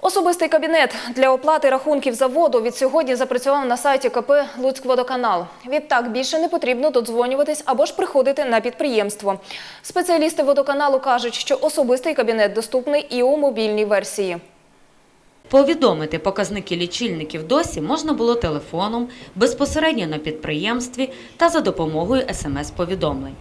Особистий кабінет для оплати рахунків за воду від сьогодні запрацював на сайті КП «Луцькводоканал». Відтак більше не потрібно додзвонюватись або ж приходити на підприємство. Спеціалісти водоканалу кажуть, що особистий кабінет доступний і у мобільній версії. Повідомити показники лічильників досі можна було телефоном, безпосередньо на підприємстві та за допомогою смс-повідомлень.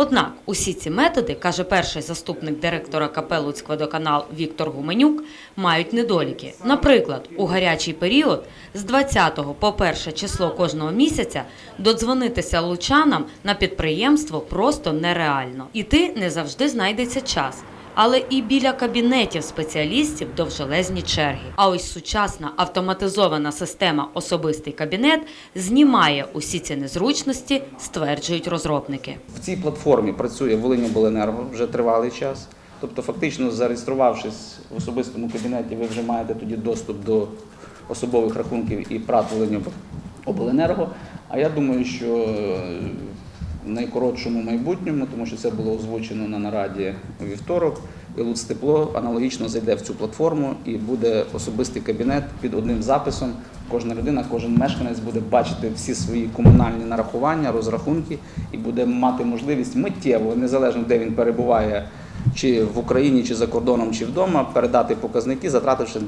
Однак усі ці методи, каже перший заступник директора КП «Луцькводоканал» Віктор Гуменюк, мають недоліки. Наприклад, у гарячий період з 20 по 1 число кожного місяця додзвонитися лучанам на підприємство просто нереально. Іти не завжди знайдеться час. Але і біля кабінетів спеціалістів довжелезні черги. А ось сучасна автоматизована система особистий кабінет знімає усі ці незручності, стверджують розробники. В цій платформі працює Волиньобленерго вже тривалий час. Тобто, фактично, зареєструвавшись в особистому кабінеті, ви вже маєте тоді доступ до особових рахунків і прат Волиньобленерго. А я думаю, що е, найкоротшому майбутньому, тому що це було озвучено на нараді вівторок, і Луцтепло аналогічно зайде в цю платформу і буде особистий кабінет під одним записом. Кожна людина, кожен мешканець буде бачити всі свої комунальні нарахування, розрахунки і буде мати можливість миттєво, незалежно де він перебуває, чи в Україні, чи за кордоном, чи вдома, передати показники, затративши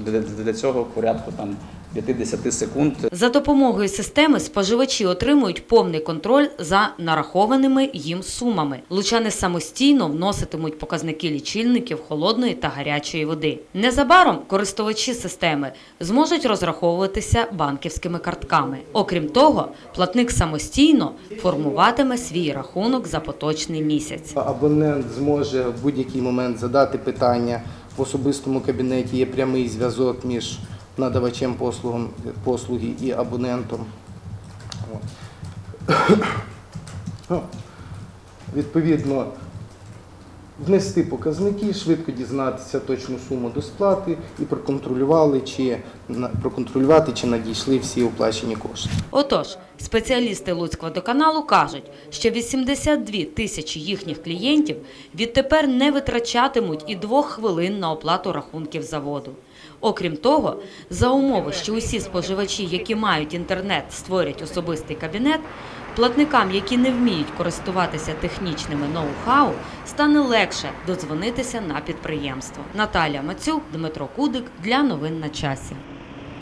для цього порядку там 50 секунд. За допомогою системи споживачі отримують повний контроль за нарахованими їм сумами. Лучани самостійно вноситимуть показники лічильників холодної та гарячої води. Незабаром користувачі системи зможуть розраховуватися банківськими картками. Окрім того, платник самостійно формуватиме свій рахунок за поточний місяць. Абонент зможе в будь-який момент задати питання в особистому кабінеті. Є прямий зв'язок між надавачем послуг, послуги і абонентом. Відповідно, внести показники, швидко дізнатися точну суму до сплати і проконтролювали, чи, проконтролювати, чи надійшли всі оплачені кошти. Отож, спеціалісти Луцькводоканалу кажуть, що 82 тисячі їхніх клієнтів відтепер не витрачатимуть і двох хвилин на оплату рахунків за воду. Окрім того, за умови, що усі споживачі, які мають інтернет, створять особистий кабінет, платникам, які не вміють користуватися технічними ноу-хау, стане легше додзвонитися на підприємство. Наталія Мацюк, Дмитро Кудик для новин на часі.